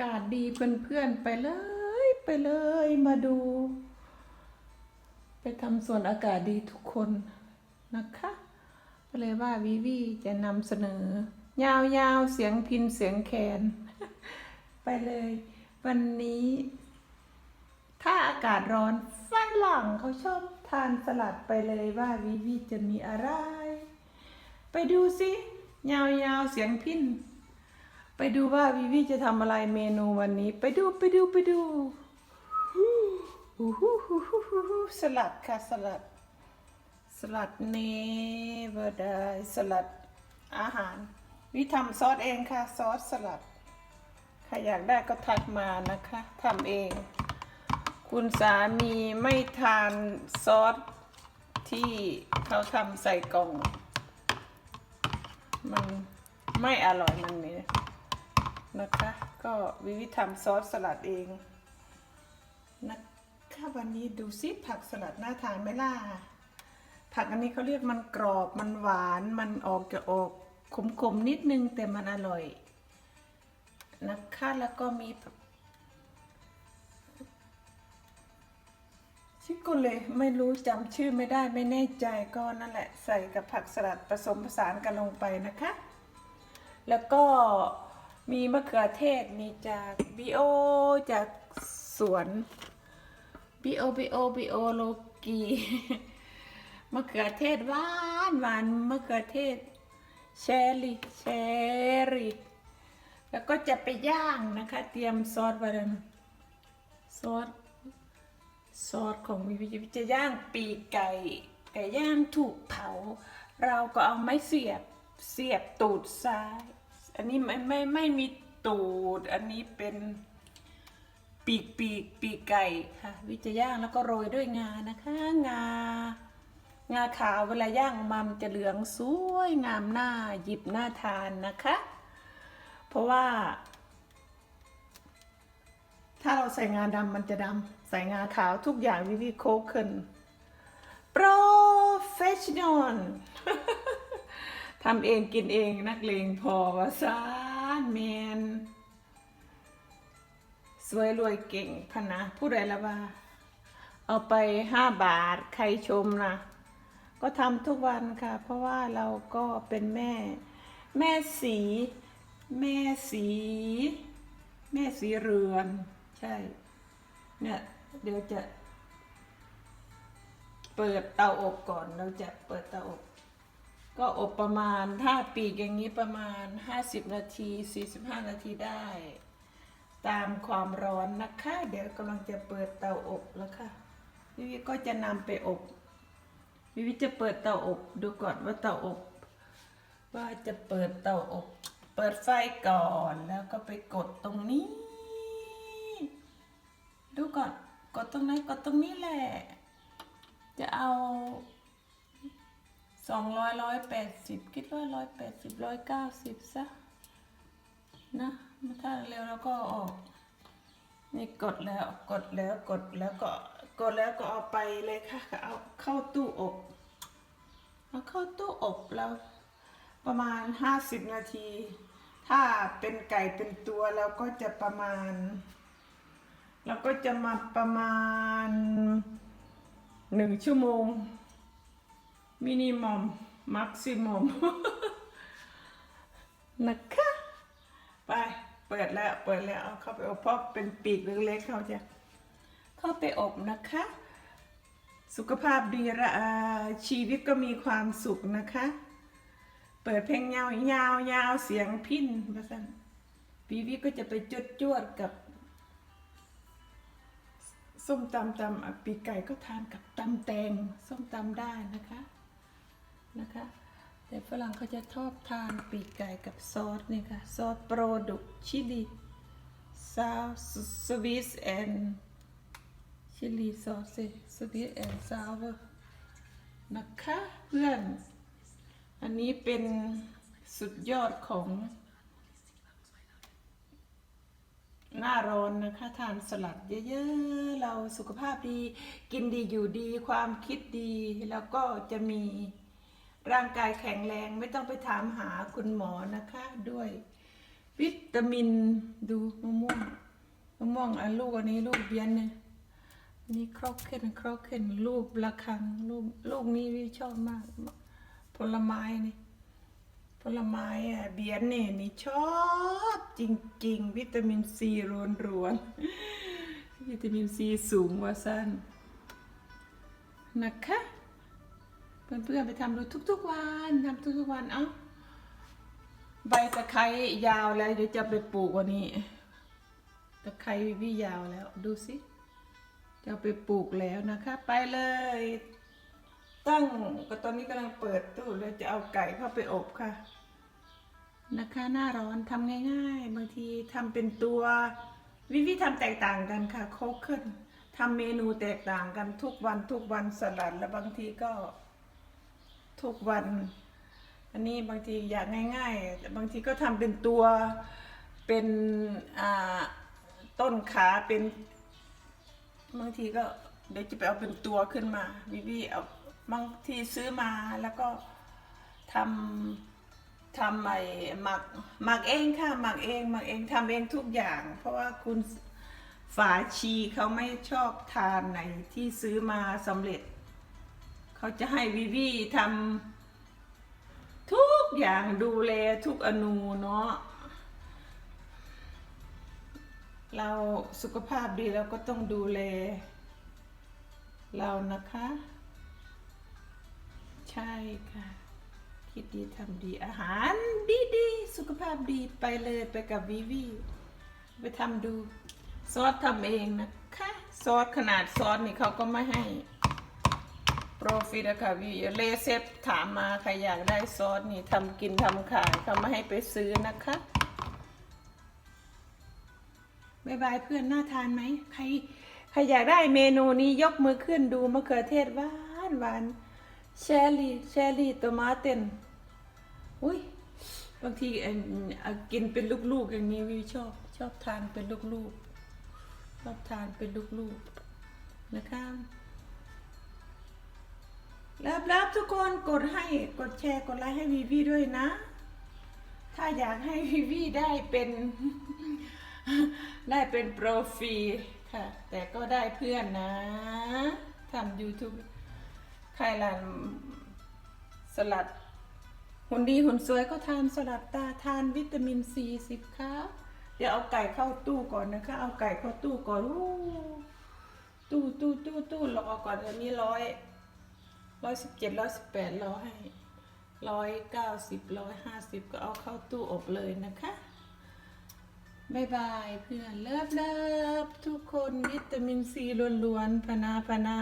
ากาศดีเพื่อนๆไปเลยไปเลยมาดู ไปทำส่วนอากาศดีทุกคนนะคะก็เลยว่าวิวีจะนำเสนอ ยาวๆเสียงพินเสียงแคนไปเลย วันนี้ ถ้าอากาศร้อนฝรั่งเขาชอบทานสลัดไปเลยว่าวิวีจะมีอะไร ไปดูสิยาวๆเสียงพิน ไปดูว่าวิวีจะทำอะไรเมนูวันนี้ ไปดูไปดูไปดูหูหูหูหูหูสลัดค่ะสลัด สลัดเนเวอร์ไดสลัดอาหาร วิทำซอสเองค่ะซอสสลัด ใครอยากได้ก็ทักมานะคะทำเอง คุณสามีไม่ทานซอสที่เขาทำใส่กล่อง มันไม่อร่อยมันเนี่ย นะคะ ก็วิวิทำซอสสลัดเองนะคะวันนี้ดูซิผักสลัดน่าทานไหมล่ะ ผักอันนี้เขาเรียกมันกรอบมันหวานมันออกจะออกขมๆนิดนึงแต่มันอร่อยนะคะแล้วก็มีชิโกเลไม่รู้จำชื่อไม่ได้ไม่แน่ใจก็นั่นแหละใส่กับผักสลัดผสมผสานกันลงไปนะคะ แล้วก็ มีมะเขือเทศ มีจากบิโอจากสวนบิโอบิโอบิโอโลกีมะเขือเทศหวานหวานมะเขือเทศเชอรี่เชอรี่แล้วก็จะไปย่างนะคะ เตรียมซอสไว้แล้วนะซอสซอสของวิวิจะย่างปีกไก่ไก่ย่างถูกเผา เราก็เอาไม้เสียบเสียบตูดซ้าย อันนี้ไม่ไม่ไม่มีตูด อันนี้เป็นปีกปีกปีกไก่ค่ะ วิจะย่างแล้วก็โรยด้วยงานะคะ งา งาขาวเวลาย่างมันจะเหลืองสวยงามหน้าหยิบหน้าทานนะคะ เพราะว่า ถ้าเราใส่งาดำมันจะดำใส่งาขาวทุกอย่างวิวีโคเคิน professional ทำเองกินเองนักเลงพอวาซานแมนสวยรวยเก่งพนะผู้ใดละว่า เอาไปห้าบาทใครชมนะก็ทำทุกวันค่ะ เพราะว่าเราก็เป็นแม่ แม่สี แม่สี แม่สีเรือน ใช่ เนี่ยเดี๋ยวจะ เปิดเตาอบก่อนเราจะเปิดเตาอบ ก็อบประมาณถ้าปีกอย่างนี้ประมาณ 50 นาที 45 นาทีได้ ตามความร้อนนะคะ เดี๋ยวกำลังจะเปิดเตาอบแล้วค่ะวิวิก็จะนำไปอบวิวิจะเปิดเตาอบดูก่อนว่าเตาอบ ว่าจะเปิดเตาอบ เปิดไฟก่อนแล้วก็ไปกดตรงนี้ ดูก่อนกดตรงไหนกดตรงนี้แหละ จะเอา สองร้อยร้อยแปดสิบคิดว่าร้อยแปดสิบร้อยเก้าสิบซะนะถ้าเร็วแล้วก็ออกนี่กดแล้วกดแล้วกดแล้วก็กดแล้วก็เอาไปเลยค่ะเอาเข้าตู้อบเอาเข้าตู้อบแล้วประมาณห้าสิบนาที ถ้าเป็นไก่เป็นตัวแล้วก็จะประมาณ เราก็จะมาประมาณหนึ่งชั่วโมง มินิมอมมักซิมอมนะคะ ไป เปิดแล้ว เปิดแล้วเอาเข้าไปอบเพราะเป็นปีกเล็กๆเขาจะเข้าไปอบนะคะ สุขภาพดีละชีวิตก็มีความสุขนะคะ เปิดเพลงยาวยาวยาวเสียงพินมาสั่นปีวิก็จะไปจดจวดกับส้มตำตำปีกไก่ก็ทานกับตำแตงส้มตำได้นะคะ นะคะ แต่ฝรั่งเขาจะชอบทานปีกไก่กับซอสนี่ค่ะ ซอสโปรดุกชิลีซาสวิสแอนชิลีซอสสวิสแอนซาวนะคะเพื่อน อันนี้เป็นสุดยอดของ หน้าร้อนนะคะ ทานสลัดเยอะๆ เราสุขภาพดี กินดีอยู่ดีความคิดดี แล้วก็จะมี ร่างกายแข็งแรงไม่ต้องไปถามหาคุณหมอนะคะ ด้วย วิตามินดูมะม่วงมะม่วงอันลูกอันนี้ลูกเบียนเนี่ยนี่ครอกเคนครอกเคนลูกละคังลูกลูกนี้วิชอบมาก ผลไม้นี่ผลไม้อะเบียนเนี่ยนี่ชอบจริง ๆ วิตามินซีรวนรวนวิตามินซีสูงว่าสั้นนะคะ เพื่อนๆไปทำดูทุกๆวันทำทุกๆวัน เอ้า ใบตะไคร้ยาวแล้วเดี๋ยวจะไปปลูกวันนี้ ตะไคร้วิยาวแล้ว ดูสิ จะไปปลูกแล้วนะคะ ไปเลย ตั้งก็ตอนนี้กำลังเปิดตู้แล้วจะเอาไก่เข้าไปอบค่ะ นะคะ หน้าร้อนทำง่าย ๆ บางทีทำเป็นตัว วิธีทำแตกต่างกันค่ะโคกขึ้นทำเมนูแตกต่างกันทุกวันทุกวันสลัดแล้วบางทีก็ ทุกวัน อันนี้บางทีอยากง่ายๆแต่บางทีก็ทำเป็นตัวเป็นต้นขาเป็นบางทีก็เดี๋ยวจะไปเอาเป็นตัวขึ้นมาวิวีเอาบางทีซื้อมาแล้วก็ทำทำไอ้หมักหมักเองค่ะหมักเองหมักเองทำเองทุกอย่าง เพราะว่าคุณฝาชีเขาไม่ชอบทานไหนที่ซื้อมาสำเร็จ เขาจะให้วิวีทำทุกอย่างดูแลทุกอนูเนาะเราสุขภาพดีเราก็ต้องดูแล เรานะคะ ใช่ค่ะ คิดดีทำดีอาหารดีดีๆสุขภาพดีไปเลยไปกับวิวีไปทำดู ซอสทำเองนะคะ ซอสขนาดซอสนี่เขาก็ไม่ให้ โปรฟิตอะค่ะพี่เลเซฟถามมาใครอยากได้ซอสนี่ทำกินทำขายเขาไม่ให้ไปซื้อนะคะบายบายเพื่อนน่าทานไหมใครใครอยากได้เมนูนี้ยกมือขึ้นดูมะเขือเทศหวานหวานเชอรี่เชอรี่ตัวมาเต็นอุ้ยบางทีกินเป็นลูกๆอย่างนี้วิวชอบ ชอบทานเป็นลูกๆชอบทานเป็นลูกๆนะคะ รับรับทุกคนกดให้กดแชร์กดไลค์ให้วีวีด้วยนะ ถ้าอยากให้วีวีได้เป็น ได้เป็นโปรฟรีค่ะ แต่ก็ได้เพื่อนนะทำ YouTube ใครล่ะสลัดหุ่นดีหุ่นสวยก็ทานสลัดตาทานวิตามินซีสิบค่ะเดี๋ยวเอาไก่เข้าตู้ก่อนนะคะ เอาไก่เข้าตู้ก่อนอู้ตู้ตู้ตู้ตู้รอก่อนเดี๋ยวนี้ร้อย ร้อยสิบเจ็ดร้อยสิบแปดร้อยร้อยเก้าสิบร้อยห้าสิบก็เอาเข้าตู้อบเลยนะคะบายบายเพื่อนเลิฟเลิฟทุกคนวิตามินซีล้วนๆพนาพนา